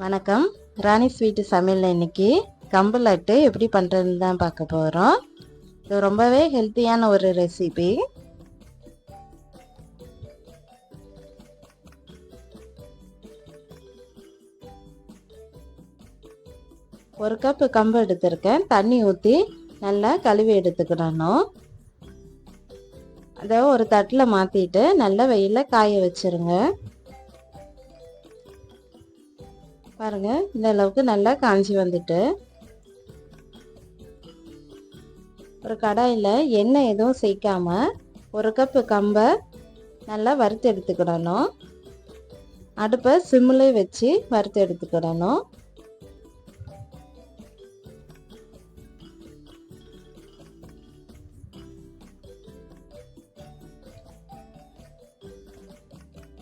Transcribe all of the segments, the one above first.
வணக்கம். ராணி ஸ்வீட்டு சமையல் இன்னைக்கு கம்பு லட்டு எப்படி பண்ணுறதுன்னு தான் பார்க்க போகிறோம் இது ரொம்பவே ஹெல்த்தியான ஒரு ரெசிபி ஒரு கப்பு கம்பு எடுத்திருக்கேன். தண்ணி ஊற்றி நல்லா கழுவி எடுத்துக்கிடணும். அதை ஒரு தட்டில் மாற்றிட்டு நல்லா வெயிலில் காய வச்சிருங்க. பாருங்க இந்த அளவுக்கு நல்லா காஞ்சி வந்துட்டு. ஒரு கடாயில் எண்ணெய் எதுவும் சேர்க்காம ஒரு கப்பு கம்பை நல்லா வறுத்து எடுத்துக்கிடணும். அடுப்பை சிம்மில் வச்சு வறுத்து எடுத்துக்கிடணும்.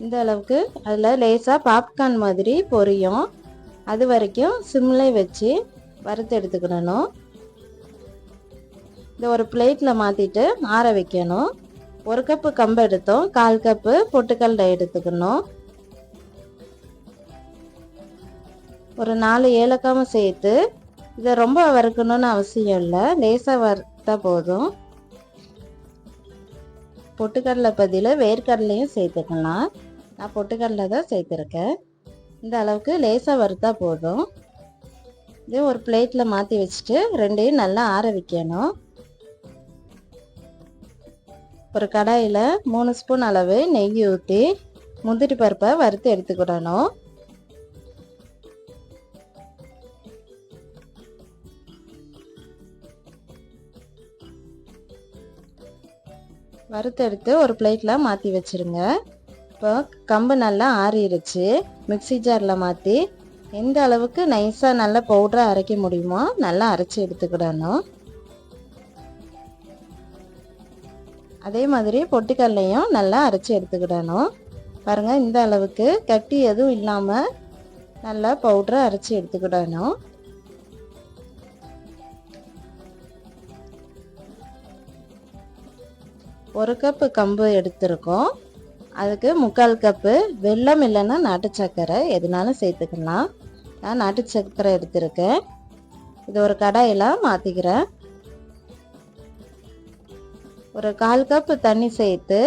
இந்த அளவுக்கு அதில் லேசாக பாப்கார்ன் மாதிரி பொரியும். அது வரைக்கும் சிம்மில் வச்சு வறுத்து எடுத்துக்கிடணும் இந்த ஒரு பிளேட்டில் மாற்றிட்டு ஆற வைக்கணும். ஒரு கப்பு கம்பு எடுத்தோம். கால் கப்பு பொட்டுக்கல்லை எடுத்துக்கணும். ஒரு நாலு ஏலக்காவும் சேர்த்து இதை ரொம்ப வறுக்கணும்னு அவசியம் இல்லை. லேசாக வறுத்தா போதும். பொட்டுக்கடலை பதில் வேர்க்கடலையும் சேர்த்துக்கலாம். நான் பொட்டுக்கடலை தான் சேர்த்துருக்கேன். இந்த அளவுக்கு லேசாக வறுத்தா போதும். இது ஒரு பிளேட்டில் மாற்றி வச்சுட்டு ரெண்டையும் நல்லா ஆற வைக்கணும். ஒரு கடாயில் மூணு ஸ்பூன் அளவு நெய் ஊற்றி முந்திரி பருப்பை வறுத்து எடுத்துக்கிடணும். வறுத்தெடுத்து ஒரு பிளேட்டில் மாற்றி வச்சுருங்க. இப்போ கம்பு நல்லா ஆறிடுச்சு மிக்சி ஜாரில் மாற்றி எந்த அளவுக்கு நைஸாக நல்லா பவுடராக அரைக்க முடியுமோ நல்லா அரைச்சி எடுத்துக்கிடணும். அதே மாதிரி பொட்டுக்கல்லையும் நல்லா அரைச்சி எடுத்துக்கிடணும். பாருங்கள் இந்த அளவுக்கு கட்டி எதுவும் இல்லாமல் நல்லா பவுடரை அரைச்சி எடுத்துக்கிடணும். ஒரு கப்பு கம்பு எடுத்திருக்கோம். அதுக்கு முக்கால் கப்பு வெல்லம் இல்லைன்னா நாட்டு சர்க்கரை எதுனாலும் சேர்த்துக்கலாம். நான் நாட்டு சர்க்கரை எடுத்திருக்கேன். இது ஒரு கடாயில் மாற்றிக்கிறேன் ஒரு கால் கப்பு தண்ணி சேர்த்து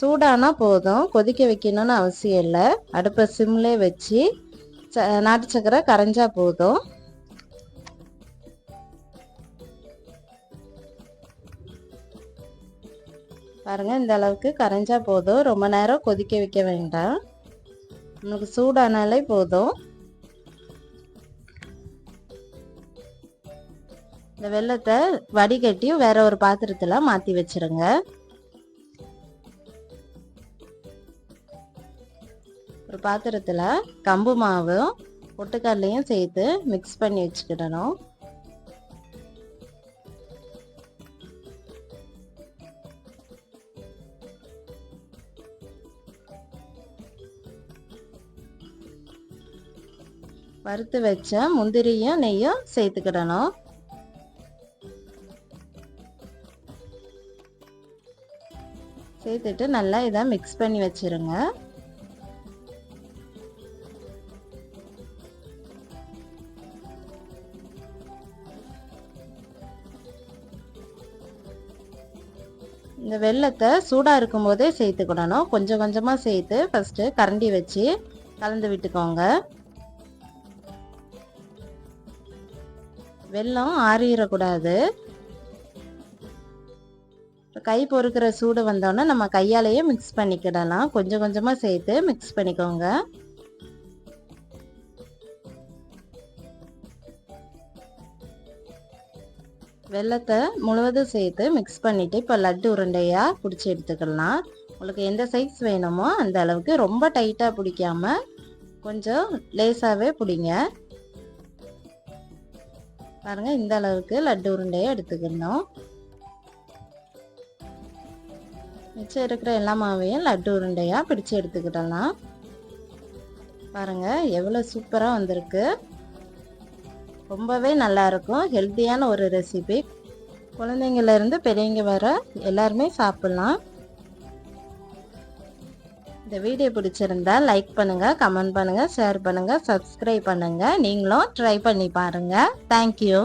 சூடானா போதும். கொதிக்க வைக்கணும்னு அவசியம் இல்லை. அடுப்பை சிம்லே வச்சு நாட்டு சர்க்கரை கரைஞ்சா போதும். பாருங்கள் இந்த அளவுக்கு கரைஞ்சால் போதும். ரொம்ப நேரம் கொதிக்க வைக்க வேண்டாம். நமக்கு சூடானாலே போதும். இந்த வெள்ளத்தை வடிகட்டி வேற ஒரு பாத்திரத்தில் மாற்றி வச்சிருங்க. ஒரு பாத்திரத்தில் கம்பு மாவும் பொட்டுக்கடலையும் சேர்த்து மிக்ஸ் பண்ணி வச்சுக்கிடணும். வறுத்து வச்ச முந்திரியும் நெய்யும் சேர்த்துக்கிடணும். சேர்த்துட்டு நல்லா இதை மிக்ஸ் பண்ணி வச்சுருங்க. இந்த வெள்ளத்தை சூடாக இருக்கும்போதே சேர்த்துக்கிடணும். கொஞ்சம் கொஞ்சமாக சேர்த்து ஃபஸ்ட்டு கரண்டி வச்சு கலந்து விட்டுக்கோங்க. வெல்லம் ஆறிடக்கூடாது. கை பொறுக்கிற சூடு வந்தோன்னே நம்ம கையாலேயே மிக்ஸ் பண்ணிக்கிடலாம். கொஞ்சம் கொஞ்சமாக சேர்த்து மிக்ஸ் பண்ணிக்கோங்க. வெள்ளத்தை முழுவதும் சேர்த்து மிக்ஸ் பண்ணிவிட்டு இப்போ லட்டு உருண்டையாக பிடிச்சி எடுத்துக்கலாம். உங்களுக்கு எந்த சைஸ் வேணுமோ அந்த அளவுக்கு ரொம்ப டைட்டாக பிடிக்காம கொஞ்சம் லேசாகவே பிடிங்க. பாருங்க இந்த அளவுக்கு லட்டு உருண்டையை எடுத்துக்கணும். மிச்சம் இருக்கிற எல்லா மாவையும் லட்டு உருண்டையாக பிடிச்சு எடுத்துக்கிடலாம். பாருங்க எவ்வளோ சூப்பராக வந்திருக்கு. ரொம்பவே நல்லா இருக்கும். ஹெல்த்தியான ஒரு ரெசிபி. குழந்தைங்கள்ல இருந்து பெரியவங்க வர எல்லாருமே சாப்பிட்லாம். இந்த வீடியோ பிடிச்சிருந்தா லைக் பண்ணுங்க கமெண்ட் பண்ணுங்க ஷேர் பண்ணுங்க சப்ஸ்கிரைப் பண்ணுங்க. நீங்களும் ட்ரை பண்ணி பாருங்க. தேங்க்யூ